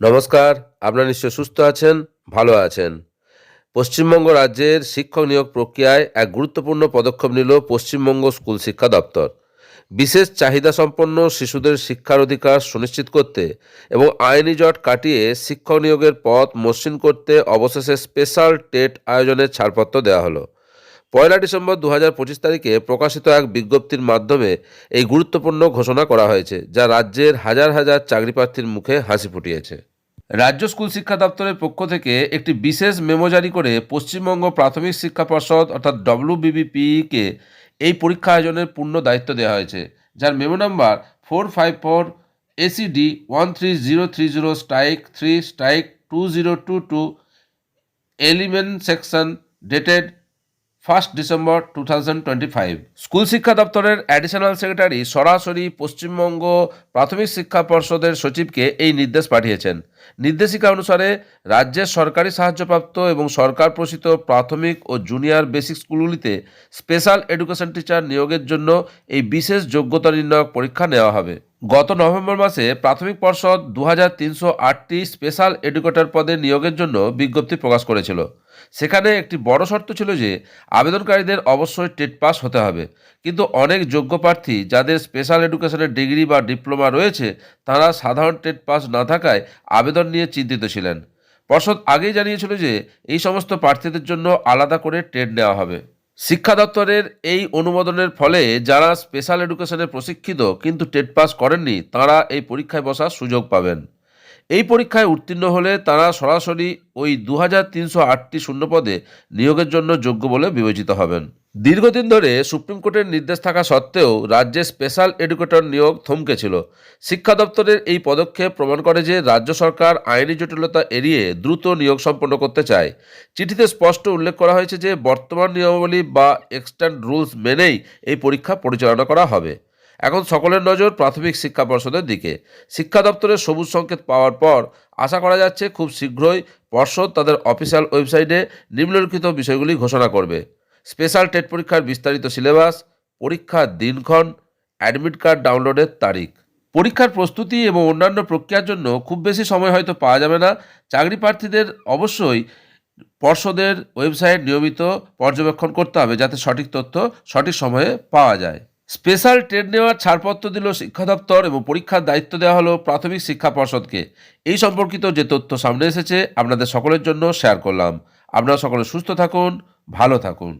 নমস্কার, আপনারা নিশ্চয় সুস্থ আছেন, ভালো আছেন। পশ্চিমবঙ্গ রাজ্যের শিক্ষক নিয়োগ প্রক্রিয়ায় এক গুরুত্বপূর্ণ পদক্ষেপ নিল পশ্চিমবঙ্গ স্কুল শিক্ষা দপ্তর। বিশেষ চাহিদা সম্পন্ন শিশুদের শিক্ষার অধিকার সুনিশ্চিত করতে এবং আইনি জট কাটিয়ে শিক্ষক নিয়োগের পথ মসৃণ করতে অবশেষে স্পেশাল টেট আয়োজনের ছাড়পত্র দেওয়া হলো। পয়লা ডিসেম্বর দু হাজার পঁচিশ তারিখে প্রকাশিত এক বিজ্ঞপ্তির মাধ্যমে এই গুরুত্বপূর্ণ ঘোষণা করা হয়েছে, যা রাজ্যের হাজার হাজার চাকরি প্রার্থীর মুখে হাসি ফুটিয়েছে। রাজ্য স্কুল শিক্ষা দপ্তরের পক্ষ থেকে একটি বিশেষ মেমো জারি করে পশ্চিমবঙ্গ প্রাথমিক শিক্ষা পর্ষদ, অর্থাৎ ডব্লিউবিবিপিকে এই পরীক্ষা আয়োজনের পূর্ণ দায়িত্ব দেওয়া হয়েছে, যার memo number four five four ACD one three zero three zero strike three strike two zero two two, element section dated first December to school শিক্ষা দপ্তরের অ্যাডিশনাল সেক্রেটারি সরাসরি পশ্চিমবঙ্গ প্রাথমিক শিক্ষা পর্ষদের সচিবকে এই নির্দেশ পাঠিয়েছেন। নির্দেশিকা অনুসারে রাজ্যের সরকারি সাহায্যপ্রাপ্ত এবং সরকার প্রসিত প্রাথমিক ও জুনিয়র বেসিক স্কুলগুলিতে স্পেশাল এডুকেশন টিচার নিয়োগের জন্য এই বিশেষ যোগ্যতা নির্ণায়ক পরীক্ষা নেওয়া হবে। গত নভেম্বর মাসে প্রাথমিক পর্ষদ দু হাজার তিনশো আটটি স্পেশাল এডুকেটর পদে নিয়োগের জন্য বিজ্ঞপ্তি প্রকাশ করেছিল। সেখানে একটি বড় শর্ত ছিল যে, আবেদনকারীদের অবশ্যই টেট পাস হতে হবে। কিন্তু অনেক যোগ্য প্রার্থী যাদের স্পেশাল এডুকেশনের ডিগ্রি বা ডিপ্লোমা রয়েছে, তারা সাধারণ টেট পাস না থাকায় আবেদন নিয়ে চিন্তিত ছিলেন। পর্ষদ আগেই জানিয়েছিল যে, এই সমস্ত প্রার্থীদের জন্য আলাদা করে টেট নেওয়া হবে। শিক্ষা দপ্তরের এই অনুমোদনের ফলে যারা স্পেশাল এডুকেশনে প্রশিক্ষিত কিন্তু টেট পাস করেননি, তারা এই পরীক্ষায় বসার সুযোগ পাবেন। এই পরীক্ষায় উত্তীর্ণ হলে তারা সরাসরি ওই দু হাজার তিনশো আটটি শূন্যপদে নিয়োগের জন্য যোগ্য বলে বিবেচিত হবেন। দীর্ঘদিন ধরে সুপ্রিম কোর্টের নির্দেশ থাকা সত্ত্বেও রাজ্যে স্পেশাল এডুকেটর নিয়োগ থমকে ছিল শিক্ষা দপ্তরের এই পদক্ষেপ প্রমাণ করে যে রাজ্য সরকার আইনি জটিলতা এড়িয়ে দ্রুত নিয়োগ সম্পন্ন করতে চায়। চিঠিতে স্পষ্ট উল্লেখ করা হয়েছে যে বর্তমান নিয়মাবলী বা এক্সট্যান্ড রুলস মেনেই এই পরীক্ষা পরিচালনা করা হবে। এখন সকলের নজর প্রাথমিক শিক্ষা পর্ষদের দিকে। শিক্ষা দপ্তরের সবুজ সংকেত পাওয়ার পর আশা করা যাচ্ছে খুব শীঘ্রই পর্ষদ তাদের অফিসিয়াল ওয়েবসাইটে নিম্নলিখিত বিষয়গুলি ঘোষণা করবে। স্পেশাল টেট পরীক্ষার বিস্তারিত সিলেবাস, পরীক্ষার দিনক্ষণ, অ্যাডমিট কার্ড ডাউনলোডের তারিখ। পরীক্ষার প্রস্তুতি এবং অন্যান্য প্রক্রিয়ার জন্য খুব বেশি সময় হয়তো পাওয়া যাবে না। চাকরি প্রার্থীদের অবশ্যই পর্ষদের ওয়েবসাইট নিয়মিত পর্যবেক্ষণ করতে হবে যাতে সঠিক তথ্য সঠিক সময়ে পাওয়া যায়। স্পেশাল ট্রেড নেওয়ার ছাড়পত্র দিল শিক্ষা দপ্তর এবং পরীক্ষার দায়িত্ব দেওয়া হলো প্রাথমিক শিক্ষা পর্ষদকে। এই সম্পর্কিত যে তথ্য সামনে এসেছে, আপনাদের সকলের জন্য শেয়ার করলাম। আপনারা সকলে সুস্থ থাকুন, ভালো থাকুন।